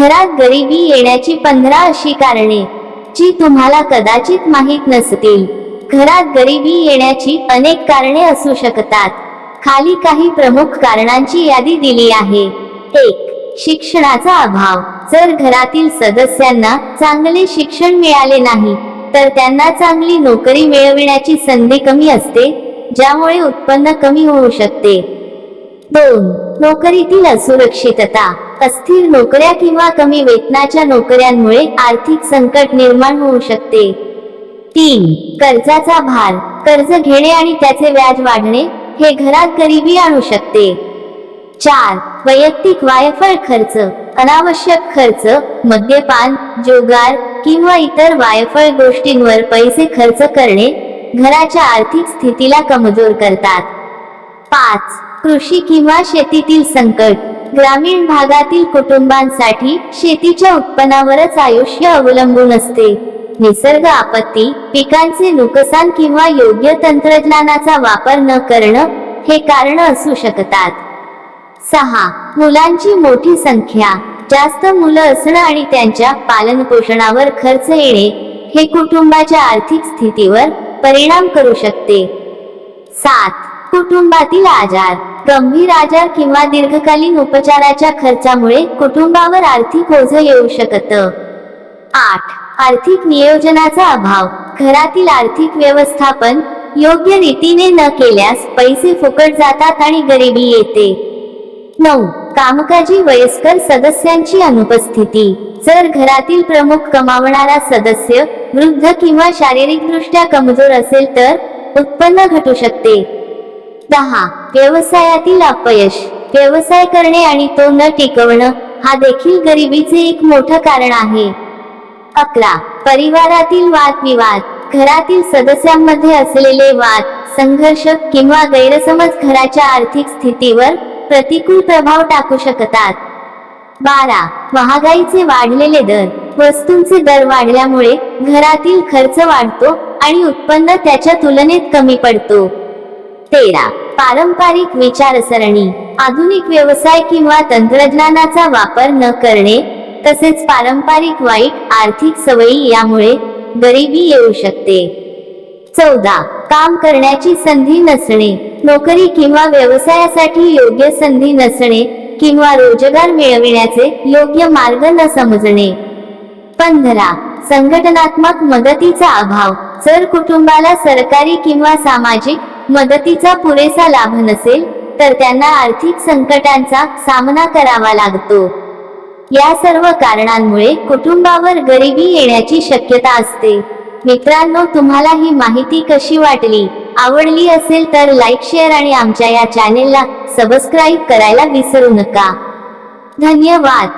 घरात गरिबी येण्याची पंधरा अशी कारणे जी तुम्हाला कदाचित माहीत नसतील. घरात गरिबी येण्याची अनेक कारणे असू शकतात. खाली काही प्रमुख कारणांची यादी दिली आहे. एक शिक्षणाचा अभाव. जर घरातील सदस्यांना चांगले शिक्षण मिळाले नाही तर त्यांना चांगली नोकरी मिळविण्याची संधी कमी असते ज्यामुळे उत्पन्न कमी होऊ शकते. दोन नोकरीतील असुरक्षितता अस्थिर नोकऱ्या किंवा कमी वेतनाच्या नोकऱ्यांमुळे आर्थिक संकट निर्माण होऊ शकते. तीन कर्जाचा भार कर्ज घेणे आणि त्याचे व्याज वाढणे हे घरात गरिबी आणू शकते. चार वैयक्तिक वायफळ खर्च अनावश्यक खर्च मद्यपान जोगार किंवा इतर वायफळ गोष्टींवर पैसे खर्च करणे घराच्या आर्थिक स्थितीला कमजोर करतात. पाच. कृषी किंवा शेतीतील संकट. ग्रामीण भागातील कुटुंबांसाठी शेतीच्या उत्पन्नावरच आयुष्य अवलंबून असते. निसर्ग आपत्ती पिकांचे नुकसान किंवा योग्य तंत्रज्ञानाचा वापर न करणं हे कारण असू शकतात. सहा. मुलांची मोठी संख्या. जास्त मुलं असणं आणि त्यांच्या पालनपोषणावर खर्च येणे हे कुटुंबाच्या आर्थिक स्थितीवर परिणाम करू शकते. सात. कुटुंबातील आजार गंभीर आजार किंवा दीर्घकालीन उपचाराच्या खर्चामुळे कुटुंबावर आर्थिक ओझ येऊ शकतं. आठ. आर्थिक नियोजनाचा अभाव. घरातील आर्थिक व्यवस्थापन योग्य रीतीने न केल्यास पैसे फुकट जातात आणि गरिबी येते. नऊ. कामकाजी वयस्कर सदस्यांची अनुपस्थिती. जर घरातील प्रमुख कमावणारा सदस्य वृद्ध किंवा शारीरिकदृष्ट्या कमजोर असेल तर उत्पन्न घटू शकते. दहा. व्यवसायातील अपयश. व्यवसाय करणे आणि तो न टिकवणं हा देखील गरिबीचे एक मोठं कारण आहे. अकरा. परिवारातील वादविवाद. घरातील सदस्यांमध्ये असलेले वाद संघर्ष किंवा गैरसमज घराच्या आर्थिक स्थितीवर प्रतिकूल प्रभाव टाकू शकतात. बारा. महागाईचे वाढलेले दर. वस्तूंचे दर वाढल्यामुळे घरातील खर्च वाढतो आणि उत्पन्न त्याच्या तुलनेत कमी पडतो. तेरा. पारंपरिक विचारसरणी आधुनिक व्यवसाय किंवा तंत्रज्ञानाचा वापर न करणे तसेच पारंपरिक वाईट आर्थिक सवयी यामुळे गरिबी येऊ शकते. चौदा. काम करण्याची संधी नसणे नोकरी किंवा व्यवसायासाठी योग्य संधी नसणे किंवा रोजगार मिळविण्याचे योग्य मार्ग न समजणे. पंधरा. संघटनात्मक मदतीचा अभाव जर कुटुंबाला सरकारी किंवा सामाजिक मदतीचा पुरेसा लाभ नसेल तर त्यांना आर्थिक संकटांचा सामना करावा लागतो. या सर्व कारणांमुळे कुटुंबावर गरिबी येण्याची शक्यता असते. मित्रांनो तुम्हाला ही माहिती कशी वाटली? आवडली असेल तर लाईक शेअर आणि आमच्या या चॅनेलला सबस्क्राईब करायला विसरू नका. धन्यवाद!